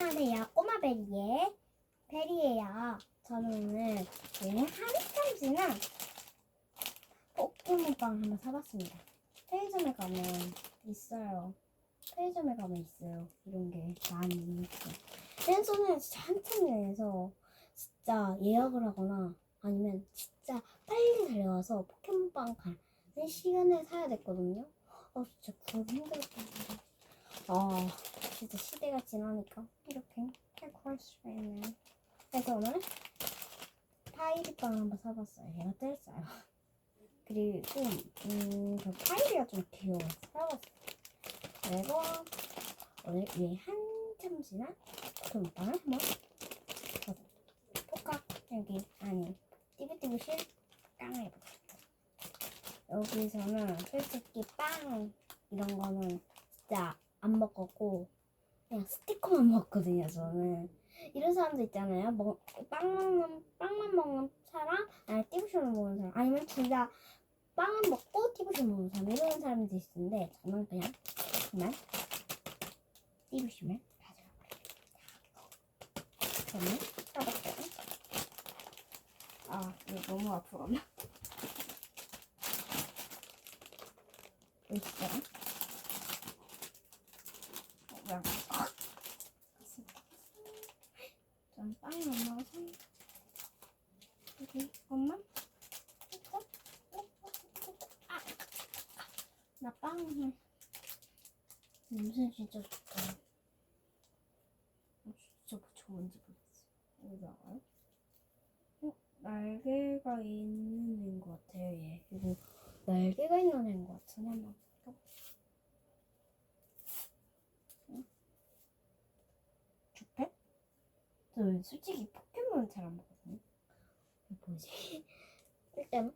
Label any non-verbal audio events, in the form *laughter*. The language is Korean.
안녕하세요. 꼬마 베리의 베리예요. 저는 오늘 얘는 지난 포켓몬빵 한번 사봤습니다. 편의점에 가면 있어요. 편의점에 가면 있어요. 이런 게 많이 있어요. 펜서는 진짜 한참 전에서 진짜 예약을 하거나 아니면 진짜 빨리 달려와서 포켓몬빵 가는 시간에 사야 됐거든요. 어 진짜 구하기 힘들었거든요. 아 진짜 시대가 지나니까 이렇게 할 수가 있네요. 그래서 오늘 파이리빵을 한번 사봤어요. 얘가 싸요. *laughs* 그리고 음, 그 파이리가 좀 귀여워서 사봤어요. 그리고 오늘 얘 한참 지난 포켓몬빵을 한번. 포카 여기 아니 띠부띠부실 빵을 해볼게요. 여기서는 솔직히 빵 이런 거는 진짜 안 먹었고 그냥 스티커만 먹거든요 저는. 이런 사람도 있잖아요. 뭐, 빵 먹는 빵만 먹는 사람? 아니 띠부쇼를 먹는 사람? 아니면 둘 다 빵을 먹고 띠부쇼 먹는 사람? 이런 사람도 있는데 저는 그냥 그만 띠부쇼만 가져가버려요 저는 사봤어요 아 이거 너무 아프구나. 있어요 뭐야? 전 빵이 안 나와서 여기 엄마 아, 나 빵을 냄새 진짜 좋다. 어, 진짜 뭐 좋은지 모르겠어. 여기 나와요? 어, 날개가 있는 애인 것 같아요, 얘. 이거 날개가 있는 애인 것 같은데 한번 껴볼게요. 주펫? 저 솔직히 포켓몬 잘 안 보거든요. 뭐지? *laughs* 일단